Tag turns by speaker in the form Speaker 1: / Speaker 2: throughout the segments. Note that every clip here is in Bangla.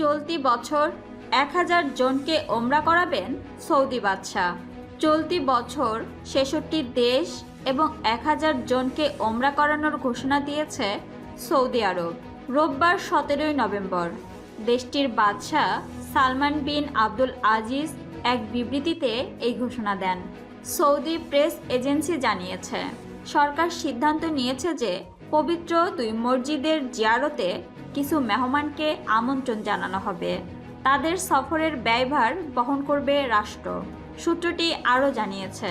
Speaker 1: চলতি বছর এক হাজার জনকে ওমরা করাবেন সৌদি বাদশাহ। চলতি বছর ছেষট্টি দেশ এবং এক হাজার জনকে ওমরা করানোর ঘোষণা দিয়েছে সৌদি আরব। রোববার সতেরোই নভেম্বর, দেশটির বাদশাহ সালমান বিন আব্দুল আজিজ এক বিবৃতিতে এই ঘোষণা দেন। সৌদি প্রেস এজেন্সি জানিয়েছে, সরকার সিদ্ধান্ত নিয়েছে যে পবিত্র দুই মসজিদের জিয়ারতে কিছু মেহমানকে আমন্ত্রণ জানানো হবে। তাদের সফরের ব্যয়ভার বহন করবে রাষ্ট্র। সূত্রটি আরও জানিয়েছে,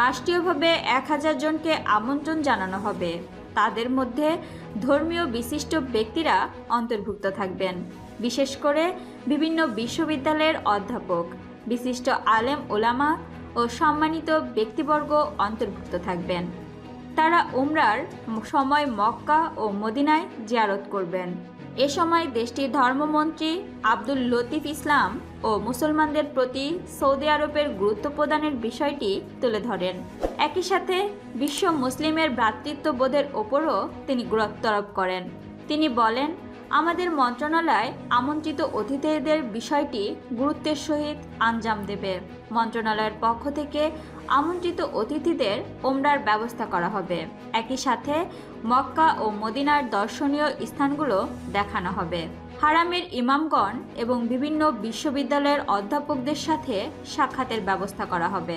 Speaker 1: রাষ্ট্রীয়ভাবে এক হাজার জনকে আমন্ত্রণ জানানো হবে। তাদের মধ্যে ধর্মীয় বিশিষ্ট ব্যক্তিরা অন্তর্ভুক্ত থাকবেন, বিশেষ করে বিভিন্ন বিশ্ববিদ্যালয়ের অধ্যাপক, বিশিষ্ট আলেম ওলামা ও সম্মানিত ব্যক্তিবর্গ অন্তর্ভুক্ত থাকবেন। তারা উমরার সময় মক্কা ও মদিনায় জিয়ারত করবেন। এ সময় দেশটির ধর্মমন্ত্রী আব্দুল লতিফ ইসলাম ও মুসলমানদের প্রতি সৌদি আরবের গুরুত্ব প্রদানের বিষয়টি তুলে ধরেন। একই সাথে বিশ্ব মুসলিমের ভ্রাতৃত্ববোধের ওপরও তিনি গুরুত্ব আরোপ করেন। তিনি বলেন আমাদের মন্ত্রণালয় আমন্ত্রিত অতিথিদের বিষয়টি গুরুত্বের সহিত আঞ্জাম দেবে। মন্ত্রণালয়ের পক্ষ থেকে আমন্ত্রিত অতিথিদের ওমরার ব্যবস্থা করা হবে। একই সাথে মক্কা ও মদিনার দর্শনীয় স্থানগুলো দেখানো হবে। হারামের ইমামগণ এবং বিভিন্ন বিশ্ববিদ্যালয়ের অধ্যাপকদের সাথে সাক্ষাতের ব্যবস্থা করা হবে।